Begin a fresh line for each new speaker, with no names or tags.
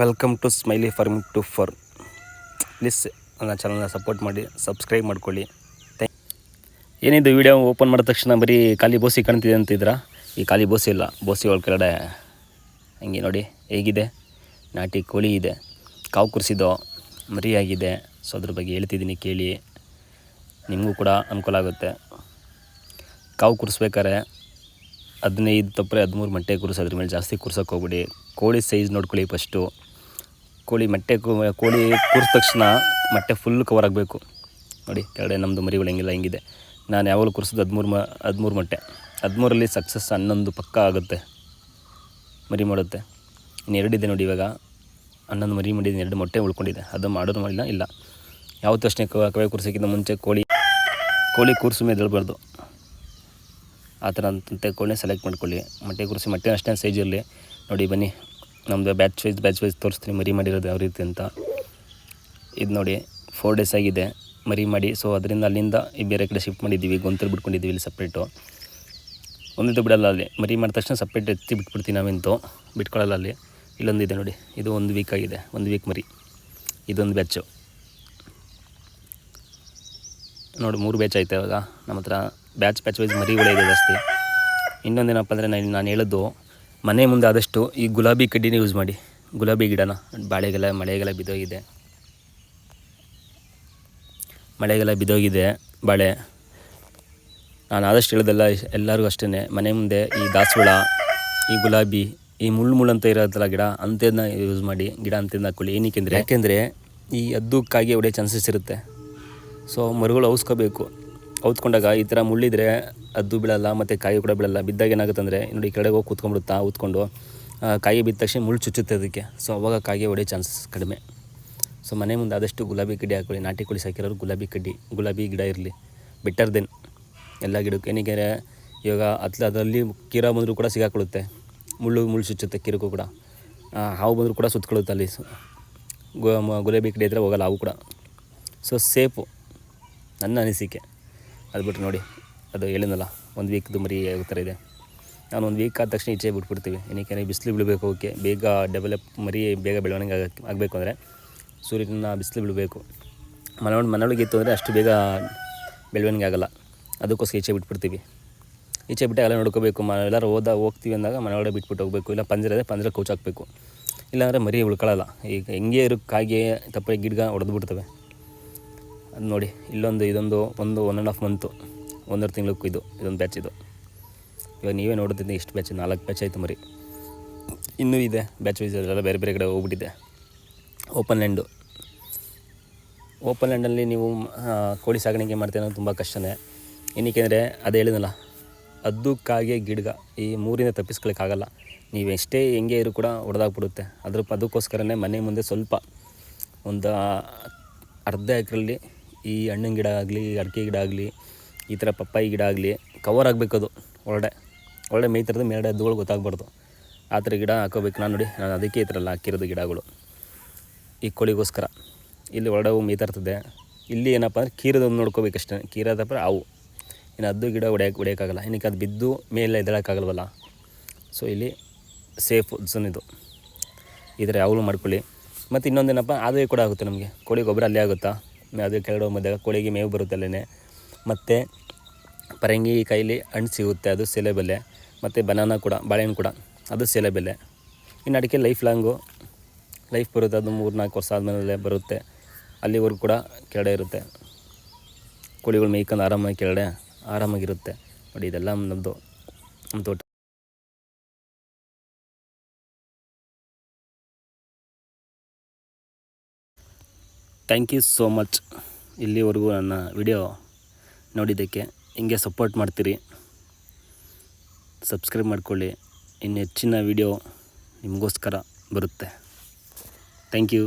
Welcome to smiley farming to for please ನನ್ನ ಚಾನಲ್ನ support ಮಾಡಿ ಸಬ್ಸ್ಕ್ರೈಬ್ ಮಾಡ್ಕೊಳ್ಳಿ. ಥ್ಯಾಂಕ್ ಏನಿದು ವಿಡಿಯೋ ಓಪನ್ ಮಾಡಿದ ತಕ್ಷಣ ಬರೀ ಖಾಲಿ ಬೋಸಿ ಕಾಣ್ತಿದೆ ಅಂತಿದ್ರ ಈ ಖಾಲಿ ಬೋಸಿ ಇಲ್ಲ, ಬೋಸಿ ಒಳ ಕೆಳಗಡೆ ಹಂಗೆ ನೋಡಿ, ಹೇಗಿದೆ? ನಾಟಿ ಕೋಳಿ ಇದೆ, ಕಾವು ಕುರಿಸಿದೋ ಮರಿಯಾಗಿದೆ. ಸೊ ಅದ್ರ ಬಗ್ಗೆ ಹೇಳ್ತಿದ್ದೀನಿ, ಕೇಳಿ. ನಿಮಗೂ ಕೂಡ ಅನುಕೂಲ ಆಗುತ್ತೆ. ಕಾವು ಕುರಿಸ್ಬೇಕಾರೆ ಹದಿನೈದು ತಪ್ಪರೆ ಹದಿಮೂರು ಮೊಟ್ಟೆ ಕೂರಿಸಿ ಅದ್ರ ಮೇಲೆ ಜಾಸ್ತಿ ಕೂರ್ಸೋಕೆ ಹೋಗ್ಬಿಡಿ. ಕೋಳಿ ಸೈಜ್ ನೋಡ್ಕೊಳ್ಳಿ ಫಸ್ಟು ಕೋಳಿ ಮೊಟ್ಟೆ ಕೋಳಿ ಕೂರಿದ ತಕ್ಷಣ ಮೊಟ್ಟೆ ಫುಲ್ ಕವರ್ ಆಗಬೇಕು. ನೋಡಿ ಕೆಳಗಡೆ ನಮ್ಮದು ಮರಿಗಳು ಹೆಂಗಿಲ್ಲ ಹೆಂಗಿದೆ. ನಾನು ಯಾವಾಗಲೂ ಕೂರಿಸೋದು ಹದಿಮೂರು ಮ, ಹದಿಮೂರು ಮೊಟ್ಟೆ ಹದಿಮೂರಲ್ಲಿ ಸಕ್ಸಸ್ ಹನ್ನೊಂದು ಪಕ್ಕ ಆಗುತ್ತೆ. ಮರಿ ಮಾಡುತ್ತೆ. ಇನ್ನು ಎರಡಿದೆ ನೋಡಿ ಇವಾಗ. ಹನ್ನೊಂದು ಮರಿ ಮಾಡಿದ್ದೀನಿ, ಎರಡು ಮೊಟ್ಟೆ ಉಳ್ಕೊಂಡಿದೆ. ಅದು ಮಾಡೋದು ಮಾಡಿಲ್ಲ, ಇಲ್ಲ. ಯಾವ ತಕ್ಷಣ ಕವೆ ಕೂರ್ಸೋಕ್ಕಿಂತ ಮುಂಚೆ ಕೋಳಿ ಕೋಳಿ ಕೂರ್ಸು ಮೇಲೆ ಎದ್ದೇಳಬಾರ್ದು ಆ ಥರ ಅಂತ ಕೋಣೆ ಸೆಲೆಕ್ಟ್ ಮಾಡ್ಕೊಳ್ಳಿ. ಮೊಟ್ಟೆ ಕುರಿಸಿ ಮೊಟ್ಟೆ ಅಷ್ಟೇ ಸೈಜ್ ಇರಲಿ ನೋಡಿ ಬನ್ನಿ ನಮ್ಮದು ಬ್ಯಾಚ್ ವೈಸ್ ಬ್ಯಾಚ್ ವೈಸ್ ತೋರಿಸ್ತೀನಿ, ಮರಿ ಮಾಡಿರೋದು ಯಾವ ರೀತಿ ಅಂತ. ಇದು ನೋಡಿ ಫೋರ್ ಡೇಸ್ ಆಗಿದೆ, ಮರಿ ಮಾಡಿ. ಸೊ ಅದರಿಂದ ಅಲ್ಲಿಂದ ಈ ಬೇರೆ ಕಡೆ ಶಿಫ್ಟ್ ಮಾಡಿದ್ದೀವಿ ಗೊಂತಲು ಬಿಟ್ಕೊಂಡಿದ್ದೀವಿ ಇಲ್ಲಿ ಸಪ್ರೇಟು ಒಂದಿದ್ದು ಬಿಡಲ್ಲ ಅಲ್ಲಿ. ಮರಿ ಮಾಡಿದ ತಕ್ಷಣ ಸಪ್ರೇಟ್ ಎತ್ತಿ ಬಿಟ್ಬಿಡ್ತೀವಿ ನಾವಿಂತು ಬಿಟ್ಕೊಳ್ಳಲ್ಲ ಅಲ್ಲಿ. ಇಲ್ಲೊಂದಿದೆ ನೋಡಿ, ಇದು ಒಂದು ವೀಕ್ ಆಗಿದೆ, ಒಂದು ವೀಕ್ ಮರಿ. ಇದೊಂದು ಬ್ಯಾಚು ನೋಡಿ, ಮೂರು ಬ್ಯಾಚ್ ಆಯ್ತು ಇವಾಗ? ನಮ್ಮ ಹತ್ರ ಬ್ಯಾಚ್ ಬ್ಯಾಚ್ ವೈಸ್ ಮರಿಗಳೇ ಇದೆ ಜಾಸ್ತಿ. ಇನ್ನೊಂದೇನಪ್ಪ ಅಂದರೆ ನಾನು ನಾನು ಹೇಳೋದು, ಮನೆ ಮುಂದೆ ಆದಷ್ಟು ಈ ಗುಲಾಬಿ ಕಡ್ಡಿನೇ ಯೂಸ್ ಮಾಡಿ. ಗುಲಾಬಿ ಗಿಡನ, ಬಾಳೆಗೆಲ್ಲ ಮಳೆಗೆಲ್ಲ ಬಿದ್ದೋಗಿದೆ. ಮಳೆಗೆಲ್ಲ ಬಿದ್ದೋಗಿದೆ, ಬಾಳೆ. ನಾನು ಆದಷ್ಟು ಹೇಳೋದಲ್ಲ ಎಲ್ಲರಿಗೂ ಅಷ್ಟೇ ಮನೆ ಮುಂದೆ ಈ ದಾಸವಾಳ, ಈ ಗುಲಾಬಿ, ಈ ಮುಳ್ಳು ಮುಳ್ಳು ಅಂತ ಇರೋದಲ್ಲ ಗಿಡ ಅಂಥದ್ದನ್ನ ಯೂಸ್ ಮಾಡಿ, ಗಿಡ ಅಂಥದ್ದನ್ನ ಹಾಕೊಳ್ಳಿ. ಏನಕ್ಕೆ ಅಂದರೆ, ಯಾಕೆಂದರೆ, ಈ ಅದ್ದಕ್ಕಾಗಿ ಹೊಡೆಯೋ ಚಾನ್ಸಸ್ ಇರುತ್ತೆ. ಸೊ ಮರುಗಳು ಔಸ್ಕೋಬೇಕು. ಔತ್ಕೊಂಡಾಗ ಈ ಥರ ಮುಳ್ಳಿದ್ರೆ ಅದು ಬೀಳಲ್ಲ ಮತ್ತು ಕಾಯಿ ಕೂಡ ಬೀಳಲ್ಲ. ಬಿದ್ದಾಗ ಏನಾಗುತ್ತೆ ಅಂದರೆ ನೋಡಿ ಕೆಳಗೆ ಹೋಗಿ ಕೂತ್ಕೊಂಡ್ಬಿಡುತ್ತಾ ಊತ್ಕೊಂಡು ಕಾಯಿ ಬಿದ್ದ ತಕ್ಷಣ ಮುಳ್ಳು ಚುಚ್ಚುತ್ತೆ ಅದಕ್ಕೆ. ಸೊ ಅವಾಗ ಕಾಯಿಗೆ ಹೊಡೆಯೋ ಚಾನ್ಸಸ್ ಕಡಿಮೆ. ಸೊ ಮನೆ ಮುಂದೆ ಆದಷ್ಟು ಗುಲಾಬಿ ಕಡ್ಡಿ ಹಾಕೊಳ್ಳಿ. ನಾಟಿ ಕೋಳಿ ಸಾಕಿರೋರು ಗುಲಾಬಿ ಕಡ್ಡಿ, ಗುಲಾಬಿ ಗಿಡ ಇರಲಿ. ಬೆಟರ್ ದೆನ್ ಎಲ್ಲ ಗಿಡಕ್ಕೆ. ಏನಕ್ಕೆ ಇವಾಗ ಅತ್ಲ ಅದರಲ್ಲಿ ಕೀರ ಬಂದರೂ ಕೂಡ ಸಿಗಾಕೊಳ್ಳುತ್ತೆ. ಮುಳ್ಳು ಮುಳ್ಳು ಚುಚ್ಚುತ್ತೆ ಕಿರುಕು ಕೂಡ. ಹಾವು ಬಂದರೂ ಕೂಡ ಸುತ್ತಕೊಳ್ಳುತ್ತೆ ಅಲ್ಲಿ. ಗುಲಾಬಿ ಕಡ್ಡಿ ಇದ್ದರೆ ಹೋಗಲ್ಲ, ಹಾವು ಕೂಡ. ಸೊ ಸೇಫು ನನ್ನ ಅನಿಸಿಕೆ. ಅದು ಬಿಟ್ಟು ನೋಡಿ, ಅದು ಹೇಳಿದ್ನಲ್ಲ, ಒಂದು ವೀಕ್ದು ಮರಿ ಯಾವ ಥರ ಇದೆ. ನಾನು ಒಂದು ವೀಕ್ ಆದ ತಕ್ಷಣ ಈಚೆ ಬಿಟ್ಬಿಡ್ತೀವಿ. ಏನಕ್ಕೆ ಬಿಸಿಲು ಬೀಳಬೇಕು ಓಕೆ ಬೇಗ ಡೆವಲಪ್ ಮರಿ ಬೇಗ ಬೆಳವಣಿಗೆ ಆಗಕ್ಕೆ ಆಗಬೇಕು ಅಂದರೆ ಸೂರ್ಯನ ಬಿಸಿಲು ಬೀಳಬೇಕು. ಮನವೊಳಗೆ ಮನೊಳಗೆ ಇತ್ತು ಅಂದರೆ ಅಷ್ಟು ಬೇಗ ಬೆಳವಣಿಗೆ ಆಗಲ್ಲ. ಅದಕ್ಕೋಸ್ಕರ ಈಚೆ ಬಿಟ್ಬಿಡ್ತೀವಿ. ಈಚೆ ಬಿಟ್ಟು ಎಲ್ಲ ನೋಡ್ಕೋಬೇಕು. ಮ ಎಲ್ಲರೂ ಹೋದ ಹೋಗ್ತೀವಿ ಅಂದಾಗ ಮನೆಯೊಳಗೆ ಬಿಟ್ಬಿಟ್ಟು ಹೋಗಬೇಕು. ಇಲ್ಲ ಪಂಜರ ಇದೆ ಪಂಜರ ಕೌಚ್ ಹಾಕಬೇಕು. ಇಲ್ಲಾಂದರೆ ಮರಿ ಉಳ್ಕೊಳ್ಳಲ್ಲ ಈಗ ಹೆಂಗೆ ಇರೋ ಕಾಗೆ ತಪ್ಪೆ ಗಿಡ್ಗ ಹೊಡೆದು ಬಿಡ್ತವೆ ನೋಡಿ, ಇಲ್ಲೊಂದು, ಇದೊಂದು, ಒಂದು ಒನ್ ಆ್ಯಂಡ್ ಹಾಫ್ ಮಂತು ಒಂದರ ತಿಂಗಳಕ್ಕೂ ಇದು, ಇದೊಂದು ಬ್ಯಾಚ್ ಇದು. ಇವಾಗ ನೀವೇ ನೋಡ್ತಿದ್ದೆ ಇಷ್ಟು ಬ್ಯಾಚ್ ನಾಲ್ಕು ಬ್ಯಾಚ್ ಆಯಿತು ಮರಿ. ಇನ್ನೂ ಇದೆ ಬ್ಯಾಚ್ ವೈಸ್ ಅದೆಲ್ಲ ಬೇರೆ ಬೇರೆ ಕಡೆ ಹೋಗ್ಬಿಟ್ಟಿದೆ. ಓಪನ್ ಲ್ಯಾಂಡು ಓಪನ್ ಲ್ಯಾಂಡಲ್ಲಿ ನೀವು ಕೋಳಿ ಸಾಗಾಣಿಕೆ ಮಾಡ್ತೀರ ತುಂಬ ಕಷ್ಟನೇ. ಏನಕ್ಕೆ ಅಂದರೆ, ಅದೇ ಹೇಳಿದ್ನಲ್ಲ ಅದಕ್ಕಾಗೆ ಗಿಡ್ಗ ಈ ಮೂರಿಂದ ತಪ್ಪಿಸ್ಕೊಳ್ಳೋಕ್ಕಾಗಲ್ಲ ನೀವು ಎಷ್ಟೇ ಹೆಂಗೆ ಇರು ಕೂಡ ಹೊಡೆದಾಗ್ಬಿಡುತ್ತೆ ಅದ್ರ, ಅದಕ್ಕೋಸ್ಕರನೇ ಮನೆ ಮುಂದೆ ಸ್ವಲ್ಪ, ಒಂದು, ಅರ್ಧ ಎಕರಲ್ಲಿ ಈ ಹಣ್ಣಿನ ಗಿಡ ಆಗಲಿ, ಅಡಿಕೆ ಗಿಡ ಆಗಲಿ, ಈ ಥರ ಪಪ್ಪಾಯಿ ಗಿಡ ಆಗಲಿ ಕವರ್ ಆಗಬೇಕು ಅದು ಒಳ್ಳೆ ಒಳ್ಳೆ ಮೇಯ್ತಿರೋದು ಮೇಲ್ಗಡೆ ಎದ್ದುಗಳು ಗೊತ್ತಾಗ್ಬಾರ್ದು. ಆ ಥರ ಗಿಡ ಹಾಕೋಬೇಕು. ನಾನು ನೋಡಿ, ನಾನು ಅದಕ್ಕೆ ಈ ಥರ ಹಾಕಿರೋದು ಗಿಡಗಳು. ಈ ಕೋಳಿಗೋಸ್ಕರ. ಇಲ್ಲಿ ಒಳಗಡೆ ಹೋಗಿ ಮೇಯ್ತಾ ಇರ್ತದೆ. ಇಲ್ಲಿ ಏನಪ್ಪ ಅಂದರೆ ಕೀರದೊಂದು ನೋಡ್ಕೋಬೇಕಷ್ಟೇ. ಕೀರದಪ್ಪ ಅವು. ಇನ್ನು ಅದು ಗಿಡ ಹೊಡೆಯಕ್ಕೆ ಹೊಡೆಯೋಕ್ಕಾಗಲ್ಲ. ಇನ್ನಕ್ಕೆ ಅದು ಬಿದ್ದು ಮೇಲೆ ಎದ್ದೇಳೋಕ್ಕಾಗಲ್ವಲ್ಲ. ಸೊ ಇಲ್ಲಿ ಸೇಫ್ ಝೋನ್ ಇದು. ಈ ಥರ ಯಾವಾಗಲೂ ಮಾಡ್ಕೊಳ್ಳಿ. ಮತ್ತು ಇನ್ನೊಂದೇನಪ್ಪ ಆದಾಯ ಕೂಡ ಆಗುತ್ತೆ ನಮಗೆ. ಕೋಳಿ ಗೊಬ್ಬರ ಅಲ್ಲೇ ಆಗುತ್ತಾ? ಅದು ಕೆಳಗಡೆ ಮಧ್ಯಾಗ ಕೋಳಿಗೆ ಮೇವು ಬರುತ್ತೆ ಅಲ್ಲೇ ಮತ್ತು ಪರಂಗಿ ಕೈಲಿ ಹಣ್ಣು ಸಿಗುತ್ತೆ, ಅದು ಸೆಲೆ ಬೆಲೆ ಮತ್ತು ಬನಾನ ಕೂಡ, ಬಾಳೆಹಣ್ಣು ಕೂಡ, ಅದು ಸೆಲೆ ಬೆಲೆ ಇನ್ನು ಅಡಿಕೆ ಲೈಫ್ ಲಾಂಗು ಲೈಫ್ ಬರುತ್ತೆ, ಅದು ಮೂರು ನಾಲ್ಕು ವರ್ಷ ಆದಮೇಲೆ ಬರುತ್ತೆ. ಅಲ್ಲಿವರೆಗೂ ಕೂಡ ಕೆಳಗಡೆ ಇರುತ್ತೆ. ಕೋಳಿಗಳು ಮೇಯ್ಕೊಂಡು ಆರಾಮಾಗಿ ಕೆಳಗಡೆ ಆರಾಮಾಗಿರುತ್ತೆ. ನೋಡಿ, ಇದೆಲ್ಲ ನಮ್ಮದು ನಮ್ಮ ತೋಟ. ಥ್ಯಾಂಕ್ ಯು ಸೋ ಮಚ್ ಇಲ್ಲಿವರೆಗೂ ನನ್ನ ವಿಡಿಯೋ ನೋಡಿದ್ದಕ್ಕೆ. ಹಿಂಗೆ ಸಪೋರ್ಟ್ ಮಾಡ್ತೀರಿ. ಸಬ್ಸ್ಕ್ರೈಬ್ ಮಾಡಿಕೊಳ್ಳಿ. ಇನ್ನು ಹೆಚ್ಚಿನ ವಿಡಿಯೋ ನಿಮಗೋಸ್ಕರ ಬರುತ್ತೆ. Thank you.